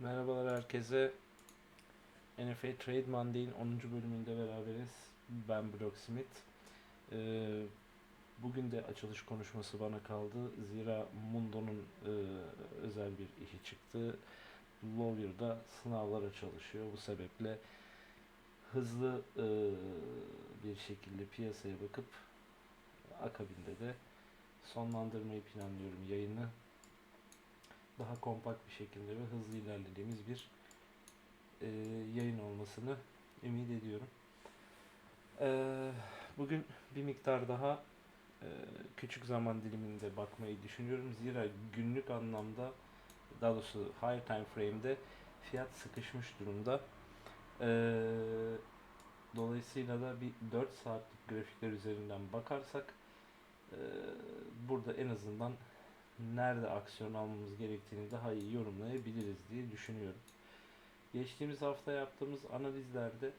Merhabalar herkese. NFA Trade Monday'in 10. bölümünde beraberiz. Ben Blocksmith. Ee, bugün de açılış konuşması bana kaldı. Zira Mundo'nun e, özel bir işi çıktı. Lawyer'da sınavlara çalışıyor. Bu sebeple hızlı e, bir şekilde piyasaya bakıp akabinde de sonlandırmayı planlıyorum yayını daha kompakt bir şekilde ve hızlı ilerlediğimiz bir e, yayın olmasını ümit ediyorum. E, bugün bir miktar daha e, küçük zaman diliminde bakmayı düşünüyorum. Zira günlük anlamda daha doğrusu high time frame'de fiyat sıkışmış durumda. E, dolayısıyla da bir 4 saatlik grafikler üzerinden bakarsak e, burada en azından nerede aksiyon almamız gerektiğini daha iyi yorumlayabiliriz diye düşünüyorum. Geçtiğimiz hafta yaptığımız analizlerde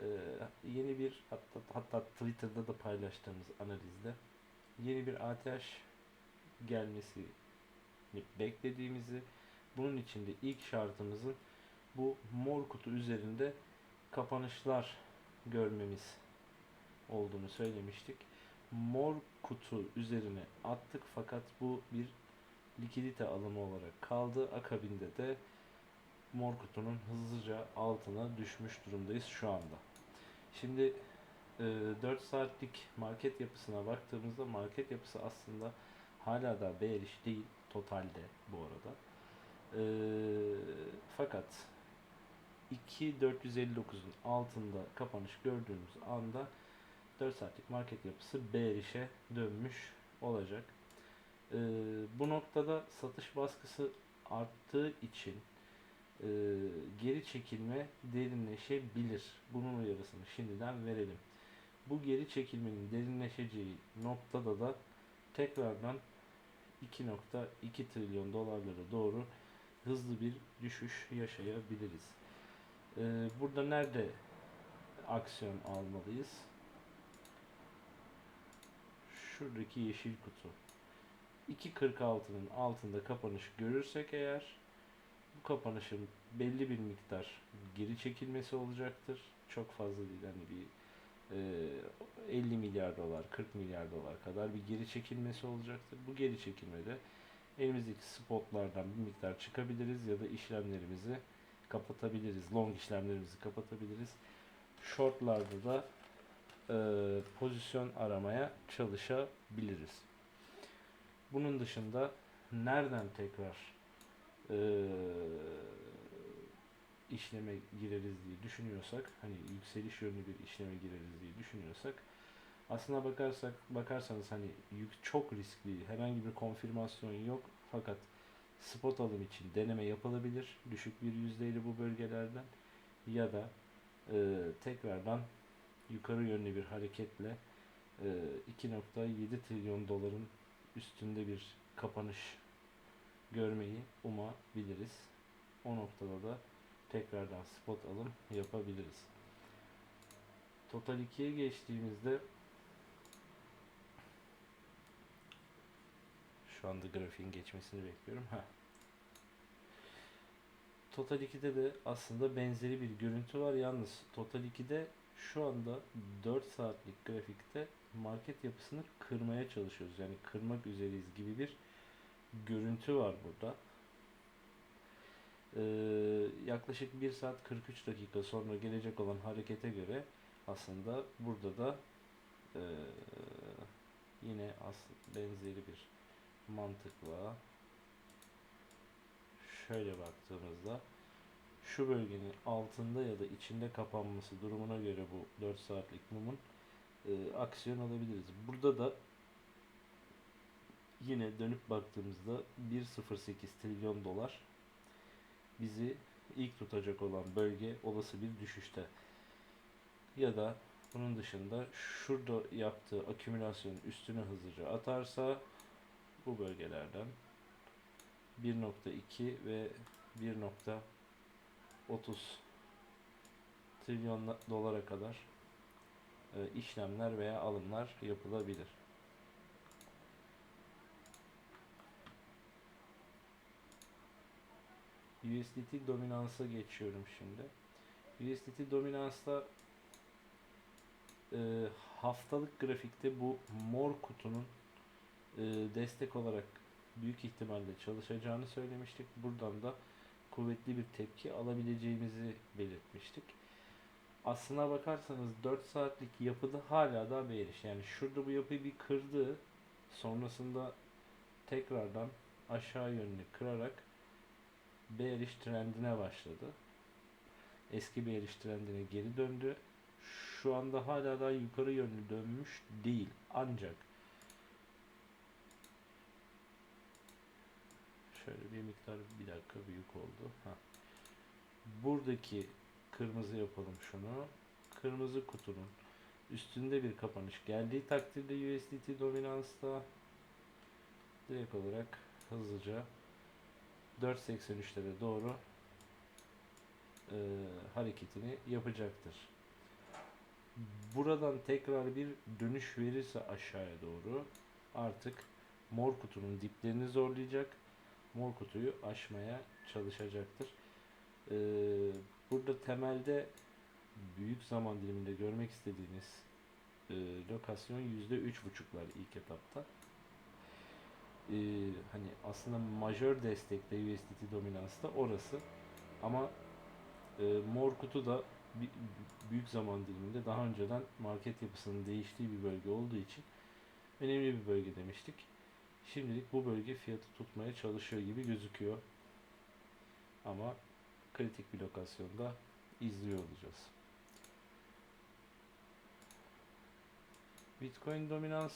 e, yeni bir hatta, hatta Twitter'da da paylaştığımız analizde yeni bir ATH gelmesi beklediğimizi bunun için de ilk şartımızın bu mor kutu üzerinde kapanışlar görmemiz olduğunu söylemiştik mor kutu üzerine attık fakat bu bir likidite alımı olarak kaldı. Akabinde de mor kutunun hızlıca altına düşmüş durumdayız şu anda. Şimdi e, 4 saatlik market yapısına baktığımızda market yapısı aslında hala da bearish değil totalde bu arada. E, fakat 2.459'un altında kapanış gördüğümüz anda 4 saatlik market yapısı bearish'e dönmüş olacak. Ee, bu noktada satış baskısı arttığı için e, geri çekilme derinleşebilir. Bunun uyarısını şimdiden verelim. Bu geri çekilmenin derinleşeceği noktada da tekrardan 2.2 trilyon dolarlara doğru hızlı bir düşüş yaşayabiliriz. Ee, burada nerede aksiyon almalıyız? Şuradaki yeşil kutu 2.46'nın altında kapanış görürsek eğer bu kapanışın belli bir miktar geri çekilmesi olacaktır. Çok fazla değil hani bir e, 50 milyar dolar 40 milyar dolar kadar bir geri çekilmesi olacaktır. Bu geri çekilmede elimizdeki spotlardan bir miktar çıkabiliriz ya da işlemlerimizi kapatabiliriz. Long işlemlerimizi kapatabiliriz. Shortlarda da e, pozisyon aramaya çalışabiliriz. Bunun dışında nereden tekrar e, işleme gireriz diye düşünüyorsak, hani yükseliş yönlü bir işleme gireriz diye düşünüyorsak, aslına bakarsak bakarsanız hani yük çok riskli, herhangi bir konfirmasyon yok fakat spot alım için deneme yapılabilir düşük bir yüzdeyle bu bölgelerden ya da e, tekrardan yukarı yönlü bir hareketle 2.7 e, trilyon doların üstünde bir kapanış görmeyi umabiliriz. O noktada da tekrardan spot alım yapabiliriz. Total 2'ye geçtiğimizde şu anda grafiğin geçmesini bekliyorum. Heh. Total 2'de de aslında benzeri bir görüntü var. Yalnız Total 2'de şu anda 4 saatlik grafikte market yapısını kırmaya çalışıyoruz. Yani kırmak üzereyiz gibi bir görüntü var burada. Ee, yaklaşık 1 saat 43 dakika sonra gelecek olan harekete göre aslında burada da e, yine aslında benzeri bir mantıkla şöyle baktığımızda şu bölgenin altında ya da içinde kapanması durumuna göre bu 4 saatlik mumun e, aksiyon alabiliriz. Burada da yine dönüp baktığımızda 1.08 trilyon dolar bizi ilk tutacak olan bölge olası bir düşüşte. Ya da bunun dışında şurada yaptığı akümülasyonun üstüne hızlıca atarsa bu bölgelerden 1.2 ve 1. 30 trilyon dolara kadar e, işlemler veya alımlar yapılabilir. USDT dominansa geçiyorum şimdi. USDT dominansta e, haftalık grafikte bu mor kutunun e, destek olarak büyük ihtimalle çalışacağını söylemiştik. Buradan da kuvvetli bir tepki alabileceğimizi belirtmiştik. Aslına bakarsanız 4 saatlik yapıda hala da bearish. Yani şurada bu yapıyı bir kırdı. Sonrasında tekrardan aşağı yönlü kırarak bearish trendine başladı. Eski bearish trendine geri döndü. Şu anda hala daha yukarı yönlü dönmüş değil. Ancak şöyle bir miktar bir dakika büyük oldu. Ha. Buradaki kırmızı yapalım şunu. Kırmızı kutunun üstünde bir kapanış geldiği takdirde USDT dominansta direkt olarak hızlıca 4.83'lere doğru e, hareketini yapacaktır. Buradan tekrar bir dönüş verirse aşağıya doğru artık mor kutunun diplerini zorlayacak. Mor kutuyu aşmaya çalışacaktır. Ee, burada temelde büyük zaman diliminde görmek istediğiniz e, lokasyon yüzde üç buçuklar ilk etapta. Ee, hani aslında majör destekte USDT dominansı da orası. Ama e, mor kutu da büyük zaman diliminde daha önceden market yapısının değiştiği bir bölge olduğu için önemli bir bölge demiştik. Şimdilik bu bölge fiyatı tutmaya çalışıyor gibi gözüküyor. Ama kritik bir lokasyonda izliyor olacağız. Bitcoin dominans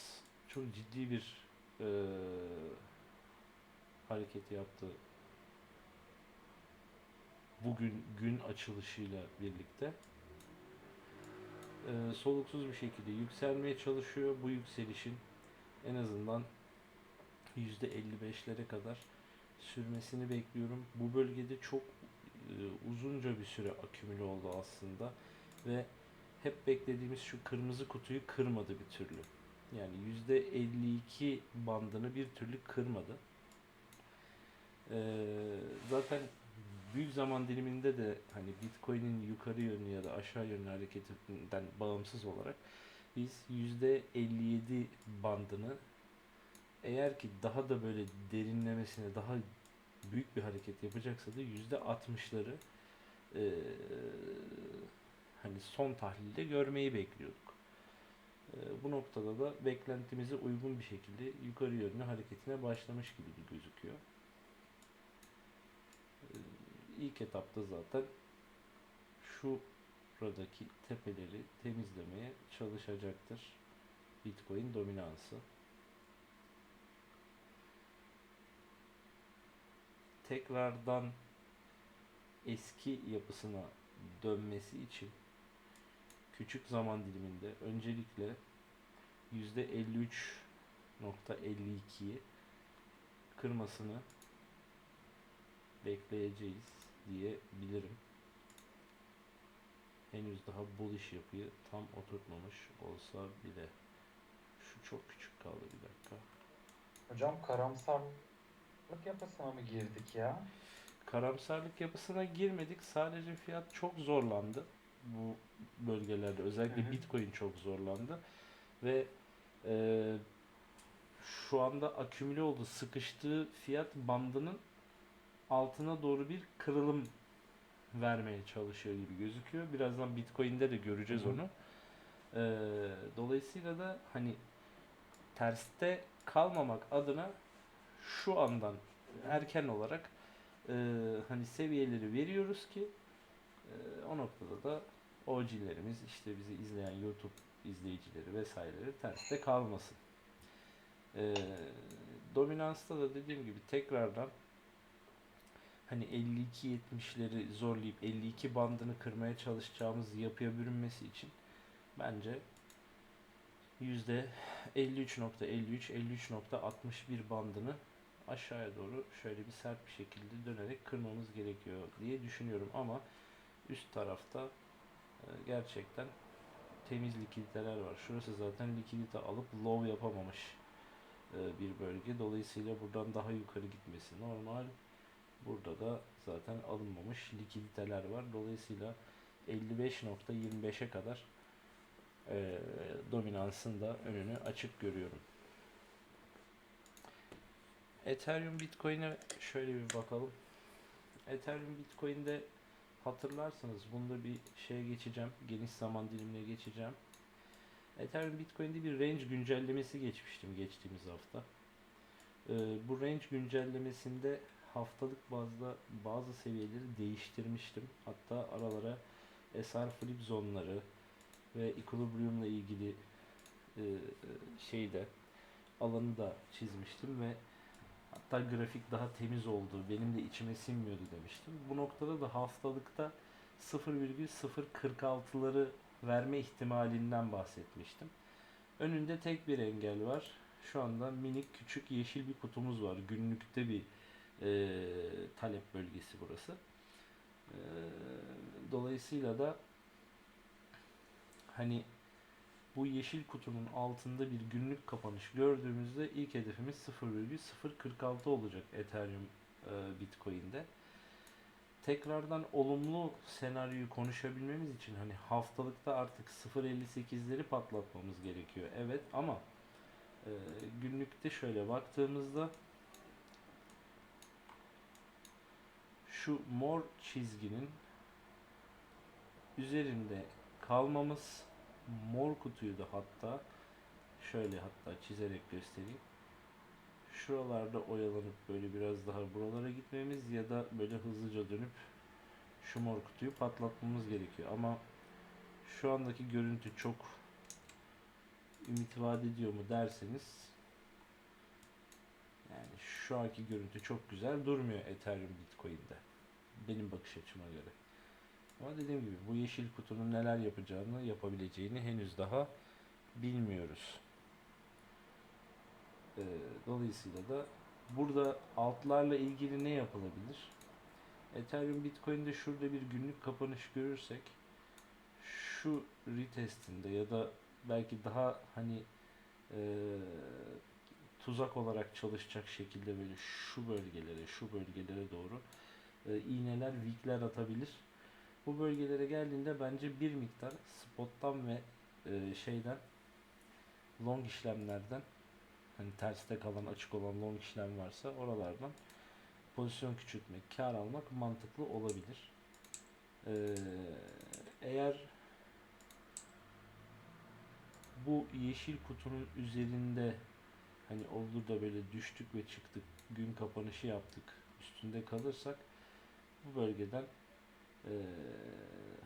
çok ciddi bir eee hareket yaptı. Bugün gün açılışıyla birlikte Eee, soluksuz bir şekilde yükselmeye çalışıyor. Bu yükselişin en azından %55'lere kadar sürmesini bekliyorum. Bu bölgede çok e, uzunca bir süre akümüle oldu aslında ve hep beklediğimiz şu kırmızı kutuyu kırmadı bir türlü. Yani %52 bandını bir türlü kırmadı. Ee, zaten büyük zaman diliminde de hani Bitcoin'in yukarı yönlü ya da aşağı yönlü hareketinden bağımsız olarak biz %57 bandını eğer ki daha da böyle derinlemesine daha büyük bir hareket yapacaksa da yüzde altmışları hani son tahlilde görmeyi bekliyorduk. Eee, bu noktada da beklentimize uygun bir şekilde yukarı yönlü hareketine başlamış gibi gözüküyor. Eee, ilk etapta zaten şu buradaki tepeleri temizlemeye çalışacaktır. Bitcoin dominansı. Tekrardan eski yapısına dönmesi için küçük zaman diliminde öncelikle %53.52'yi kırmasını bekleyeceğiz diyebilirim. Henüz daha bullish yapıyı tam oturtmamış olsa bile. Şu çok küçük kaldı bir dakika. Hocam karamsarlık yapısına mı girdik ya? karamsarlık yapısına girmedik. Sadece fiyat çok zorlandı bu bölgelerde. Özellikle Hı hı. Bitcoin çok zorlandı ve e, şu anda akümüle oldu. Sıkıştığı fiyat bandının altına doğru bir kırılım vermeye çalışıyor gibi gözüküyor. Birazdan Bitcoin'de de göreceğiz Hı hı. onu. E, dolayısıyla da hani terste kalmamak adına şu andan erken olarak e, hani seviyeleri veriyoruz ki e, o noktada da OG'lerimiz işte bizi izleyen YouTube izleyicileri vesaireleri terste kalmasın. E, dominansta da dediğim gibi tekrardan hani 52-70'leri zorlayıp 52 bandını kırmaya çalışacağımız yapıya bürünmesi için bence yüzde 53.53-53.61 bandını aşağıya doğru şöyle bir sert bir şekilde dönerek kırmamız gerekiyor diye düşünüyorum ama üst tarafta e, gerçekten temiz likiditeler var. Şurası zaten likidite alıp low yapamamış e, bir bölge. Dolayısıyla buradan daha yukarı gitmesi normal. Burada da zaten alınmamış likiditeler var. Dolayısıyla 55.25'e kadar eee dominansın da önünü açık görüyorum. Ethereum Bitcoin'e şöyle bir bakalım. Ethereum Bitcoin'de hatırlarsanız bunda bir şeye geçeceğim. Geniş zaman dilimine geçeceğim. Ethereum Bitcoin'de bir range güncellemesi geçmiştim geçtiğimiz hafta. Ee, bu range güncellemesinde haftalık bazda bazı seviyeleri değiştirmiştim. Hatta aralara SR flip zonları ve equilibrium'la ilgili e, şeyde alanı da çizmiştim ve hatta grafik daha temiz oldu. Benim de içime sinmiyordu demiştim. Bu noktada da haftalıkta 0,046'ları verme ihtimalinden bahsetmiştim. Önünde tek bir engel var. Şu anda minik küçük yeşil bir kutumuz var. Günlükte bir e, talep bölgesi burası. E, dolayısıyla da hani bu yeşil kutunun altında bir günlük kapanış gördüğümüzde ilk hedefimiz 0,046 olacak Ethereum e, Bitcoin'de. Tekrardan olumlu senaryoyu konuşabilmemiz için hani haftalıkta artık 0.58'leri patlatmamız gerekiyor. Evet ama e, günlükte şöyle baktığımızda şu mor çizginin üzerinde kalmamız mor kutuyu da hatta şöyle hatta çizerek göstereyim. Şuralarda oyalanıp böyle biraz daha buralara gitmemiz ya da böyle hızlıca dönüp şu mor kutuyu patlatmamız gerekiyor. Ama şu andaki görüntü çok ümit vaat ediyor mu derseniz yani şu anki görüntü çok güzel durmuyor Ethereum Bitcoin'de. Benim bakış açıma göre. Ama dediğim gibi bu yeşil kutunun neler yapacağını, yapabileceğini henüz daha bilmiyoruz. Ee, dolayısıyla da burada altlarla ilgili ne yapılabilir? Ethereum Bitcoin'de şurada bir günlük kapanış görürsek şu retestinde ya da belki daha hani e, tuzak olarak çalışacak şekilde böyle şu bölgelere, şu bölgelere doğru e, iğneler, vikler atabilir. Bu bölgelere geldiğinde bence bir miktar spottan ve e, şeyden long işlemlerden hani terste kalan açık olan long işlem varsa oralardan pozisyon küçültmek, kar almak mantıklı olabilir. Ee, eğer bu yeşil kutunun üzerinde hani olur da böyle düştük ve çıktık, gün kapanışı yaptık, üstünde kalırsak bu bölgeden eee,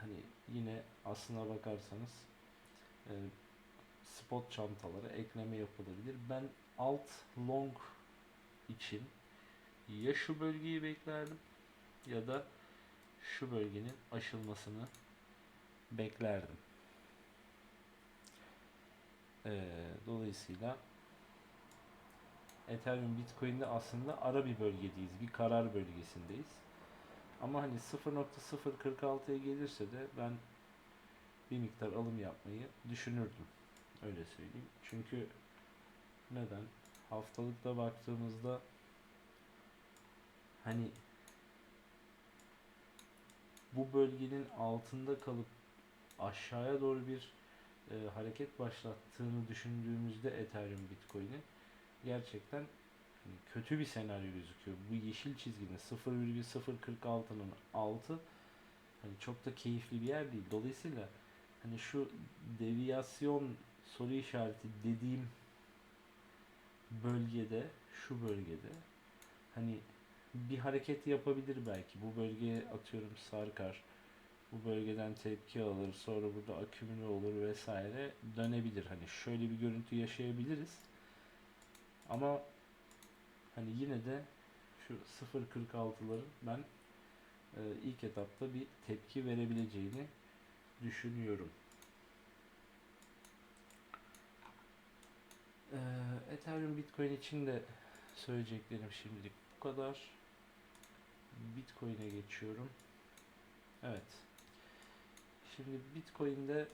hani yine aslına bakarsanız eee, spot çantalara ekleme yapılabilir. Ben alt long için ya şu bölgeyi beklerdim ya da şu bölgenin aşılmasını beklerdim. Ee, dolayısıyla Ethereum Bitcoin'de aslında ara bir bölgedeyiz. Bir karar bölgesindeyiz. Ama hani 0.046'ya gelirse de ben bir miktar alım yapmayı düşünürdüm. Öyle söyleyeyim. Çünkü neden? Haftalıkta baktığımızda hani bu bölgenin altında kalıp aşağıya doğru bir e, hareket başlattığını düşündüğümüzde Ethereum Bitcoin'in gerçekten kötü bir senaryo gözüküyor. Bu yeşil çizginin 0,046'nın altı hani çok da keyifli bir yer değil. Dolayısıyla hani şu deviyasyon soru işareti dediğim bölgede, şu bölgede hani bir hareket yapabilir belki. Bu bölgeye atıyorum sarkar. Bu bölgeden tepki alır. Sonra burada akümüle olur vesaire. Dönebilir. Hani şöyle bir görüntü yaşayabiliriz. Ama hani yine de şu 0.46'ların ben e, ilk etapta bir tepki verebileceğini düşünüyorum. Ee, Ethereum Bitcoin için de söyleyeceklerim şimdilik bu kadar. Bitcoin'e geçiyorum. Evet. Şimdi Bitcoin'de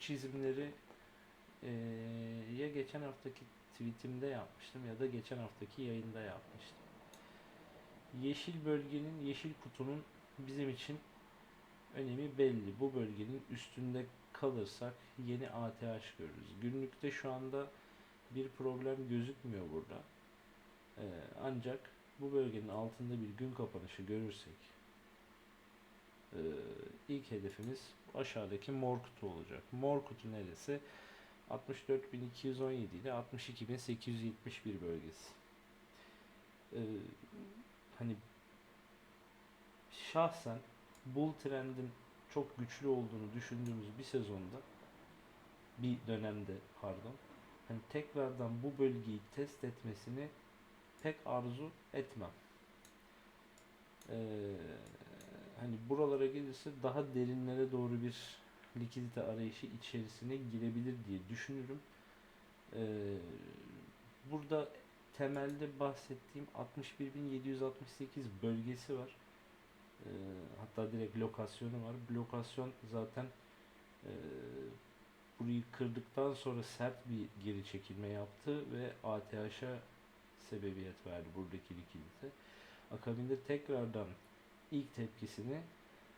çizimleri eee, ya geçen haftaki tweetimde yapmıştım ya da geçen haftaki yayında yapmıştım. Yeşil bölgenin, yeşil kutunun bizim için önemi belli. Bu bölgenin üstünde kalırsak yeni ATH görürüz. Günlükte şu anda bir problem gözükmüyor burada. Ee, ancak bu bölgenin altında bir gün kapanışı görürsek ee, ilk hedefimiz aşağıdaki mor kutu olacak. Mor kutu neresi? 64.217 ile 62.871 bölgesi. Ee, hani şahsen bull trendin çok güçlü olduğunu düşündüğümüz bir sezonda bir dönemde pardon hani tekrardan bu bölgeyi test etmesini pek arzu etmem. Ee, hani buralara gelirse daha derinlere doğru bir likidite arayışı içerisine girebilir diye düşünürüm. Ee, burada temelde bahsettiğim 61.768 bölgesi var. Ee, hatta direkt lokasyonu var. Lokasyon zaten e, burayı kırdıktan sonra sert bir geri çekilme yaptı ve ATH'a sebebiyet verdi buradaki likidite. Akabinde tekrardan ilk tepkisini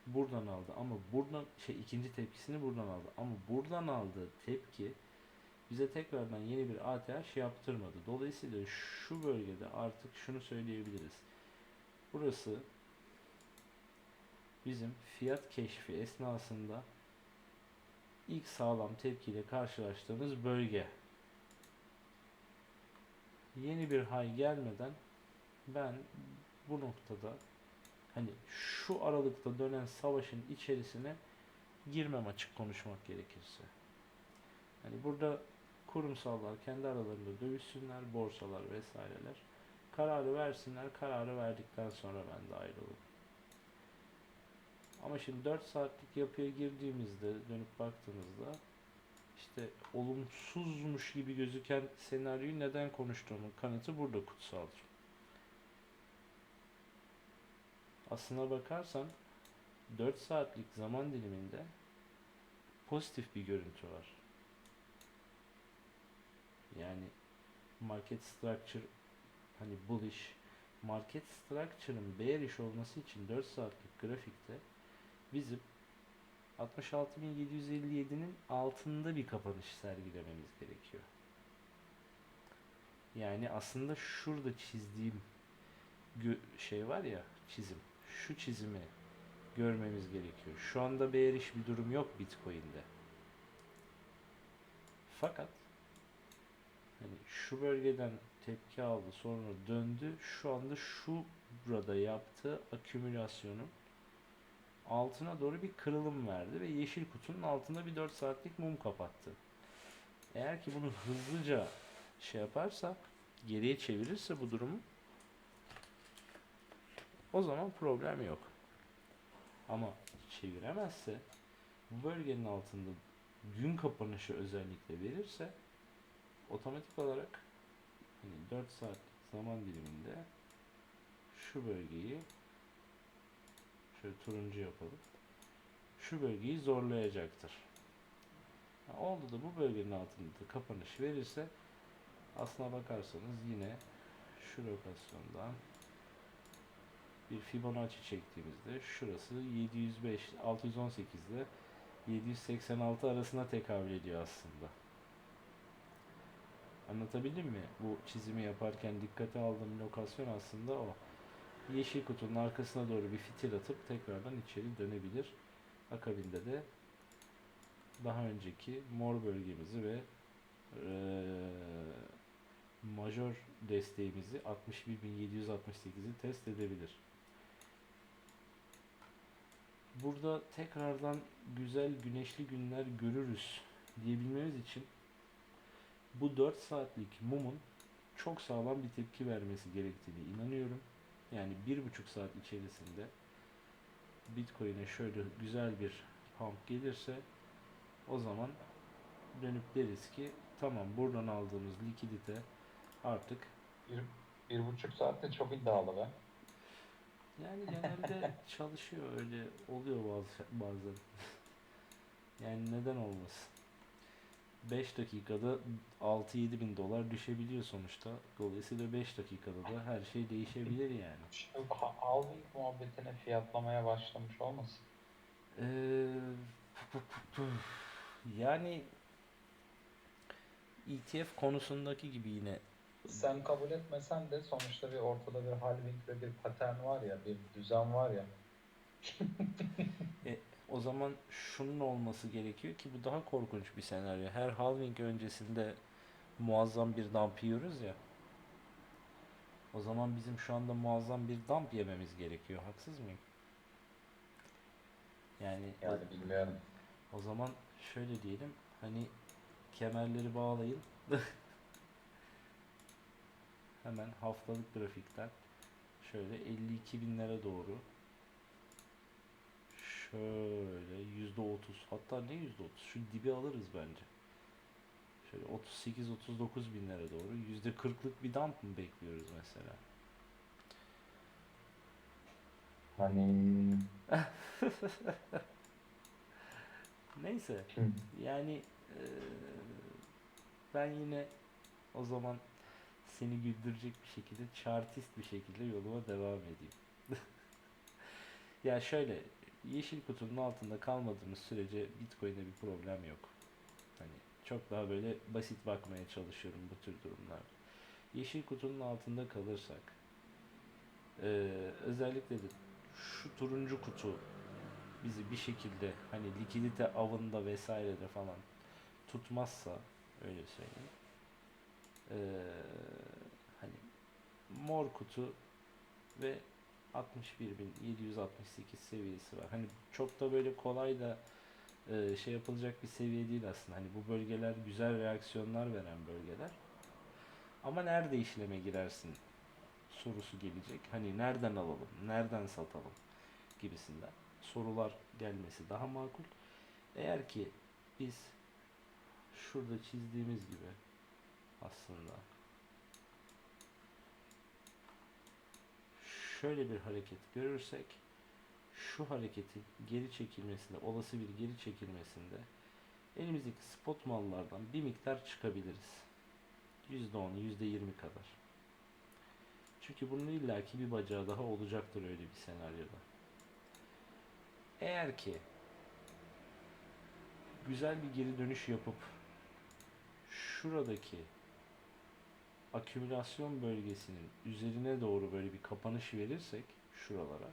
buradan aldı ama buradan şey ikinci tepkisini buradan aldı ama buradan aldığı tepki bize tekrardan yeni bir ATH yaptırmadı. Dolayısıyla şu bölgede artık şunu söyleyebiliriz. Burası bizim fiyat keşfi esnasında ilk sağlam tepkiyle karşılaştığımız bölge. Yeni bir hay gelmeden ben bu noktada hani şu aralıkta dönen savaşın içerisine girmem açık konuşmak gerekirse. Hani burada kurumsallar kendi aralarında dövüşsünler, borsalar vesaireler. Kararı versinler, kararı verdikten sonra ben de ayrılırım. Ama şimdi 4 saatlik yapıya girdiğimizde dönüp baktığımızda işte olumsuzmuş gibi gözüken senaryoyu neden konuştuğumun kanıtı burada kutsaldır. Aslına bakarsan 4 saatlik zaman diliminde pozitif bir görüntü var. Yani market structure hani bullish market structure'ın bearish olması için 4 saatlik grafikte bizim 66.757'nin altında bir kapanış sergilememiz gerekiyor. Yani aslında şurada çizdiğim şey var ya çizim. Şu çizimi görmemiz gerekiyor. Şu anda bearish bir durum yok Bitcoin'de. Fakat hani şu bölgeden tepki aldı sonra döndü. Şu anda şu burada yaptığı akümülasyonun altına doğru bir kırılım verdi ve yeşil kutunun altında bir 4 saatlik mum kapattı. Eğer ki bunu hızlıca şey yaparsa, geriye çevirirse bu durumu o zaman problem yok. Ama çeviremezse bu bölgenin altında gün kapanışı özellikle verirse otomatik olarak hani 4 saatlik zaman diliminde şu bölgeyi şöyle turuncu yapalım. Şu bölgeyi zorlayacaktır. Ha, oldu da bu bölgenin altında da kapanış verirse aslına bakarsanız yine şu lokasyondan bir Fibonacci çektiğimizde şurası 705 618 ile 786 arasına tekabül ediyor aslında. Anlatabildim mi? Bu çizimi yaparken dikkate aldığım lokasyon aslında o. Yeşil kutunun arkasına doğru bir fitil atıp tekrardan içeri dönebilir. Akabinde de daha önceki mor bölgemizi ve eee majör desteğimizi 61.768'i test edebilir. Burada tekrardan güzel güneşli günler görürüz diyebilmemiz için bu 4 saatlik mumun çok sağlam bir tepki vermesi gerektiğini inanıyorum. Yani bir buçuk saat içerisinde Bitcoin'e şöyle güzel bir pump gelirse o zaman dönüp deriz ki tamam buradan aldığımız likidite artık Bir, bir buçuk saatte çok iddialı be. Yani genelde çalışıyor öyle oluyor bazı bazen. Yani neden olmasın? 5 dakikada 6-7 bin dolar düşebiliyor sonuçta. Dolayısıyla 5 dakikada da her şey değişebilir yani. Şu muhabbetine fiyatlamaya başlamış olmasın? Ee, yani ETF konusundaki gibi yine Sen kabul etmesen de sonuçta bir ortada bir halving ve bir patern var ya, bir düzen var ya. o zaman şunun olması gerekiyor ki bu daha korkunç bir senaryo. Her halving öncesinde muazzam bir dump yiyoruz ya. O zaman bizim şu anda muazzam bir dump yememiz gerekiyor. Haksız mıyım? Yani Yani bilmiyorum. O zaman şöyle diyelim hani kemerleri bağlayın. Hemen haftalık grafikten şöyle 52 binlere doğru. Şöyle yüzde otuz. Hatta ne yüzde otuz? Şu dibi alırız bence. Şöyle 38-39 binlere doğru. Yüzde kırklık bir dump mı bekliyoruz mesela? Hani Neyse. Yani eee, ben yine o zaman seni güldürecek bir şekilde, chartist bir şekilde yoluma devam edeyim. Ya şöyle, yeşil kutunun altında kalmadığımız sürece Bitcoin'de bir problem yok. Hani çok daha böyle basit bakmaya çalışıyorum bu tür durumlarda. Yeşil kutunun altında kalırsak, eee, özellikle de şu turuncu kutu bizi bir şekilde hani likidite avında vesairede falan tutmazsa öyle söyleyeyim. Ee, hani mor kutu ve 61.768 seviyesi var. Hani çok da böyle kolay da e, şey yapılacak bir seviye değil aslında. Hani bu bölgeler güzel reaksiyonlar veren bölgeler. Ama nerede işleme girersin sorusu gelecek. Hani nereden alalım, nereden satalım gibisinden sorular gelmesi daha makul. Eğer ki biz şurada çizdiğimiz gibi aslında şöyle bir hareket görürsek şu hareketin geri çekilmesinde, olası bir geri çekilmesinde elimizdeki spot mallardan bir miktar çıkabiliriz. %10, %20 kadar. Çünkü bunun illaki bir bacağı daha olacaktır öyle bir senaryoda. Eğer ki güzel bir geri dönüş yapıp şuradaki akümülasyon bölgesinin üzerine doğru böyle bir kapanış verirsek şuralara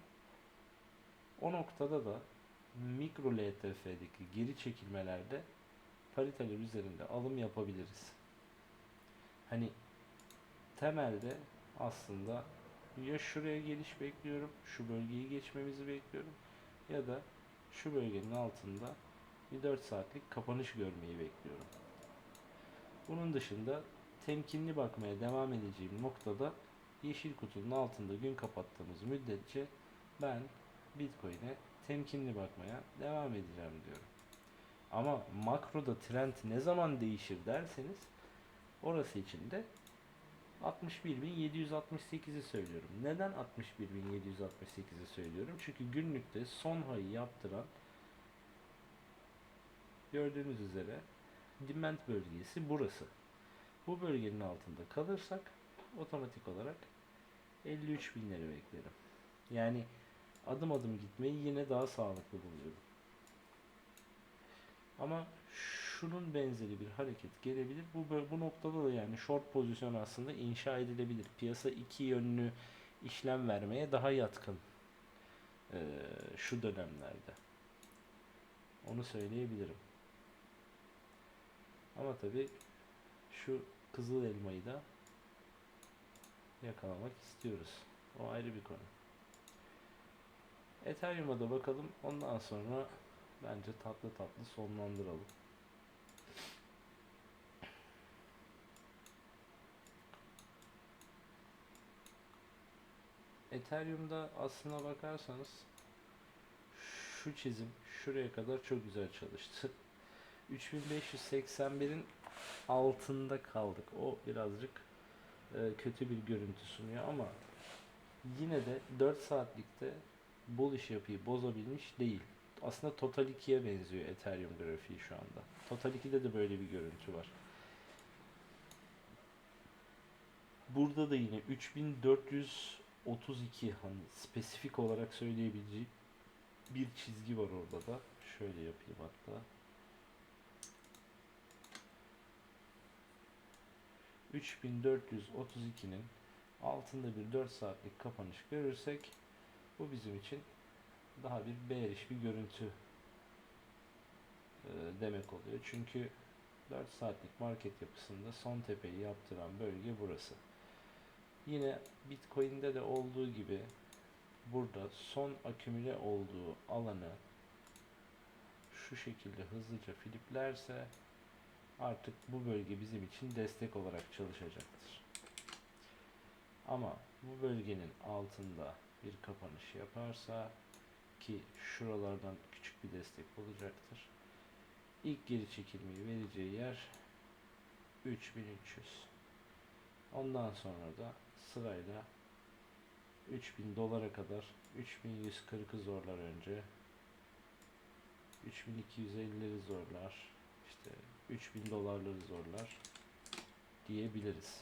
o noktada da mikro LTF'deki geri çekilmelerde pariteler üzerinde alım yapabiliriz. Hani temelde aslında ya şuraya geliş bekliyorum, şu bölgeyi geçmemizi bekliyorum ya da şu bölgenin altında bir 4 saatlik kapanış görmeyi bekliyorum. Bunun dışında temkinli bakmaya devam edeceğim noktada yeşil kutunun altında gün kapattığımız müddetçe ben Bitcoin'e temkinli bakmaya devam edeceğim diyorum. Ama makroda trend ne zaman değişir derseniz orası için de 61.768'i söylüyorum. Neden 61.768'i söylüyorum? Çünkü günlükte son hayı yaptıran gördüğünüz üzere demand bölgesi burası. Bu bölgenin altında kalırsak otomatik olarak 53 binleri beklerim. Yani adım adım gitmeyi yine daha sağlıklı buluyorum. Ama şunun benzeri bir hareket gelebilir. Bu bu noktada da yani short pozisyon aslında inşa edilebilir. Piyasa iki yönlü işlem vermeye daha yatkın eee, şu dönemlerde. Onu söyleyebilirim. Ama tabi şu kızıl elmayı da yakalamak istiyoruz. O ayrı bir konu. Ethereum'a da bakalım. Ondan sonra bence tatlı tatlı sonlandıralım. Ethereum'da aslına bakarsanız şu çizim şuraya kadar çok güzel çalıştı. 3581'in altında kaldık. O birazcık e, kötü bir görüntü sunuyor ama yine de 4 saatlikte bullish yapıyı bozabilmiş değil. aslında Total 2'ye benziyor Ethereum grafiği şu anda. Total 2'de de böyle bir görüntü var. Burada da yine 3432 hani spesifik olarak söyleyebileceğim bir çizgi var orada da. Şöyle yapayım hatta. 3432'nin altında bir 4 saatlik kapanış görürsek bu bizim için daha bir bearish bir görüntü e, demek oluyor. Çünkü 4 saatlik market yapısında son tepeyi yaptıran bölge burası. Yine Bitcoin'de de olduğu gibi burada son akümüle olduğu alanı şu şekilde hızlıca fliplerse artık bu bölge bizim için destek olarak çalışacaktır. Ama bu bölgenin altında bir kapanış yaparsa ki şuralardan küçük bir destek olacaktır. İlk geri çekilmeyi vereceği yer 3300. Ondan sonra da sırayla 3000 dolara kadar 3140'ı zorlar önce. 3250'leri zorlar. İşte 3000 dolarları zorlar diyebiliriz.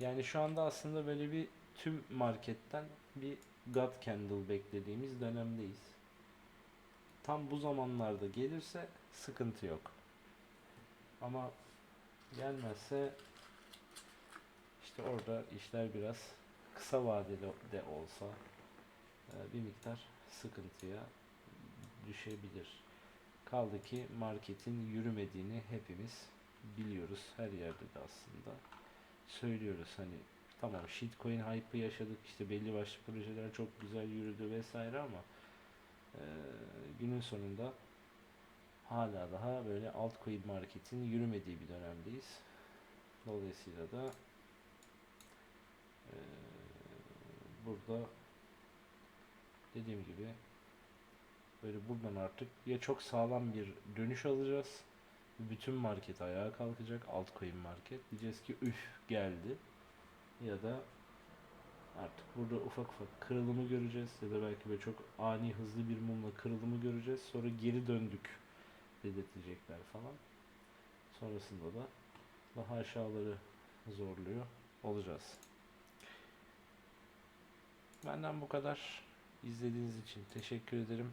Yani şu anda aslında böyle bir tüm marketten bir God Candle beklediğimiz dönemdeyiz. Tam bu zamanlarda gelirse sıkıntı yok. Ama gelmezse işte orada işler biraz kısa vadeli de olsa e, bir miktar sıkıntıya düşebilir. Kaldı ki marketin yürümediğini hepimiz biliyoruz. Her yerde de aslında söylüyoruz. Hani tamam shitcoin hype'ı yaşadık. işte belli başlı projeler çok güzel yürüdü vesaire ama e, günün sonunda hala daha böyle altcoin marketin yürümediği bir dönemdeyiz. Dolayısıyla da e, burada dediğim gibi böyle buradan artık ya çok sağlam bir dönüş alacağız. Bütün market ayağa kalkacak. Altcoin market. Diyeceğiz ki üf geldi. Ya da artık burada ufak ufak kırılımı göreceğiz. Ya da belki böyle çok ani hızlı bir mumla kırılımı göreceğiz. Sonra geri döndük dedirtecekler falan. Sonrasında da daha aşağıları zorluyor olacağız. Benden bu kadar. İzlediğiniz için teşekkür ederim.